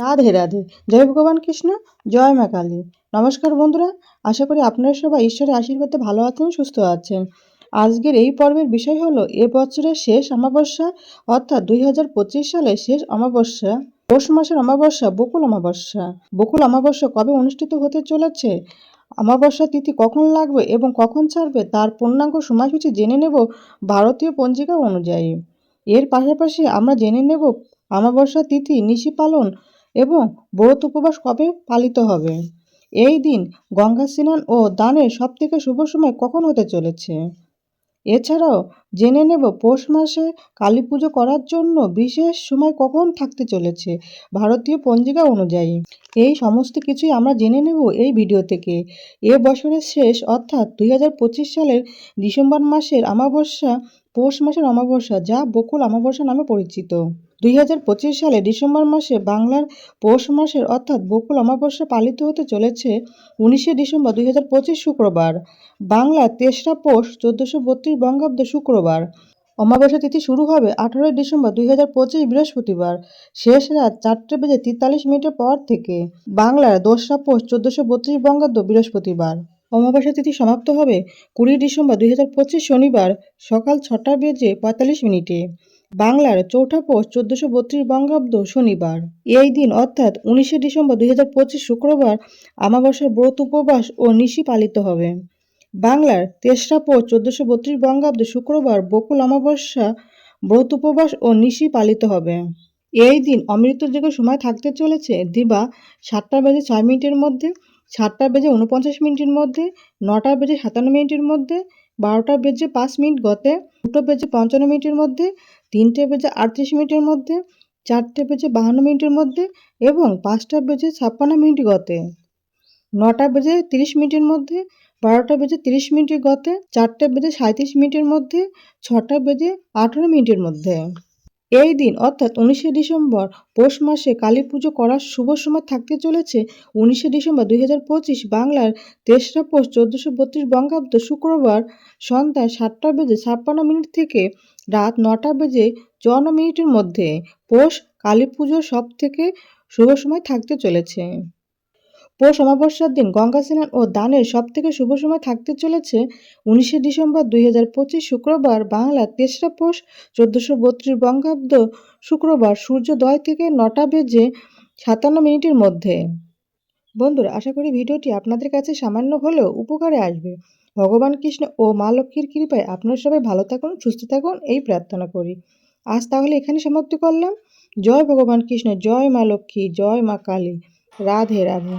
রাধে রাধে। জয় ভগবান কৃষ্ণ, জয় মা কালী। নমস্কার বন্ধুরা, আশা করি আপনারা সবাই ঈশ্বরের আশীর্বাদে ভালো আছেন, সুস্থ আছেন। আজকের এই পর্বের বিষয় হলো এ বছরের শেষ অমাবস্যা, অর্থাৎ দুই হাজার পঁচিশ সালের শেষ অমাবস্যা, পৌষ মাসের অমাবস্যা, বকুল অমাবস্যা। বকুল অমাবস্যা কবে অনুষ্ঠিত হতে চলেছে? অমাবস্যা তিথি কখন লাগবে এবং কখন ছাড়বে তার পূর্ণাঙ্গ সময়সূচি জেনে নেব ভারতীয় পঞ্জিকা অনুযায়ী। এর পাশাপাশি আমরা জেনে নেব অমাবস্যা তিথি নিশি পালন এবং ব্রত উপবাস কবে পালিত হবে? এই দিন গঙ্গা স্নান ও দানের সবথেকে শুভ সময় কখন হতে চলেছে? এছাড়াও জেনে নেব পৌষ মাসে কালী পুজো করার জন্য বিশেষ সময় কখন থাকতে চলেছে ভারতীয় পঞ্জিকা অনুযায়ী। এই সমস্ত কিছুই আমরা জেনে নেব এই ভিডিও থেকে। এ বছরের শেষ অর্থাৎ দুই হাজার পঁচিশ সালের ডিসেম্বর মাসের অমাবস্যা, পৌষ মাসের অমাবস্যা যা বকুল অমাবস্যা নামে পরিচিত। দুই সালে ডিসেম্বর মাসে বাংলার পৌষ মাসের অর্থাৎ বকুল অমাবস্যা পালিত হতে চলেছে উনিশে ডিসেম্বর দুই হাজার পঁচিশ শুক্রবার। বাংলা তেসরা পৌষ চোদ্দোশো বত্রিশ বঙ্গাব্দ শুক্রবার। অমাবস্যা তিথি শুরু হবে আঠারোই ডিসেম্বর দুই হাজার পঁচিশ বৃহস্পতিবার, শেষ রাত চারটে বেজে তেতাল্লিশ মিনিটের পর থেকে। বাংলার দোসরা পৌষ চোদ্দোশো বত্রিশ বঙ্গাব্দ বৃহস্পতিবার। অমাবস্যা তিথি সমাপ্ত হবে কুড়ি ডিসেম্বর দুই হাজার পঁচিশ শনিবার সকাল ছটা বেজে পঁয়তাল্লিশ মিনিটে। বাংলার চৌঠা পৌষ চোদ্দশো বত্রিশ বঙ্গাব্দ শনিবার। এই দিন অর্থাৎ উনিশে ডিসেম্বর দুই হাজার পঁচিশ শুক্রবার আমাবস্যার ব্রত উপবাস ও নিশি পালিত হবে। বাংলার তেসরা পৌষ চোদ্দশো বত্রিশ বঙ্গাব্দ শুক্রবার বকুল অমাবস্যা ব্রত উপবাস ও নিশি পালিত হবে। এই দিন অমৃত যুগের সময় থাকতে চলেছে দিবা সাতটা বেজে ছয় মিনিটের মধ্যে, সাতটা বেজে উনপঞ্চাশ মিনিটের মধ্যে, নটা বেজে সাতান্ন মিনিটের মধ্যে, বারোটা বেজে পাঁচ মিনিট গতে, দুটো বেজে পঞ্চান্ন মিনিটের মধ্যে তিনটে বেজে আটত্রিশ মিনিটের মধ্যে চারটে বেজে বাহান্ন মিনিটের মধ্যে এবং পাঁচটা বেজে ছাপ্পান্ন মিনিট গতে। নটা বেজে তিরিশ মিনিটের মধ্যে বারোটা বেজে তিরিশ মিনিটের গতে চারটে বেজে সাঁত্রিশ মিনিটের মধ্যে ছটা বেজে আঠেরো মিনিটের মধ্যে। এই দিন, অর্থাৎ উনিশে ডিসেম্বর পৌষ মাসে কালী পুজো করার শুভ সময় থাকতে চলেছে। উনিশে ডিসেম্বর দুই হাজার পঁচিশ বাংলার তেসরা পৌষ চোদ্দোশো বত্রিশ বঙ্গাব্দ শুক্রবার সন্ধ্যা সাতটা বেজে ছাপ্পান্ন মিনিট থেকে রাত নটা বেজে চুয়ান্ন মিনিটের মধ্যে পৌষ কালী পুজোর সব থেকে শুভ সময় থাকতে চলেছে। পৌষ অমাবস্যার দিন গঙ্গা স্নান ও দানের সব থেকে শুভ সময় থাকতে চলেছে উনিশে ডিসেম্বর দুই হাজার পঁচিশ শুক্রবার বাংলা তেসরা পৌষ চোদ্দোশো বত্রিশ বঙ্গাব্দ শুক্রবার সূর্যোদয় থেকে নটা বেজে সাতান্ন মিনিটের মধ্যে। বন্ধুরা, আশা করি ভিডিওটি আপনাদের কাছে সামান্য হলেও উপকারে আসবে। ভগবান কৃষ্ণ ও মা লক্ষ্মীর কৃপায় আপনারা সবাই ভালো থাকুন, সুস্থ থাকুন, এই প্রার্থনা করি। আজ তাহলে এখানে সমাপ্তি করলাম। জয় ভগবান কৃষ্ণ, জয় মা লক্ষ্মী, জয় মা কালী। রাধে রাধে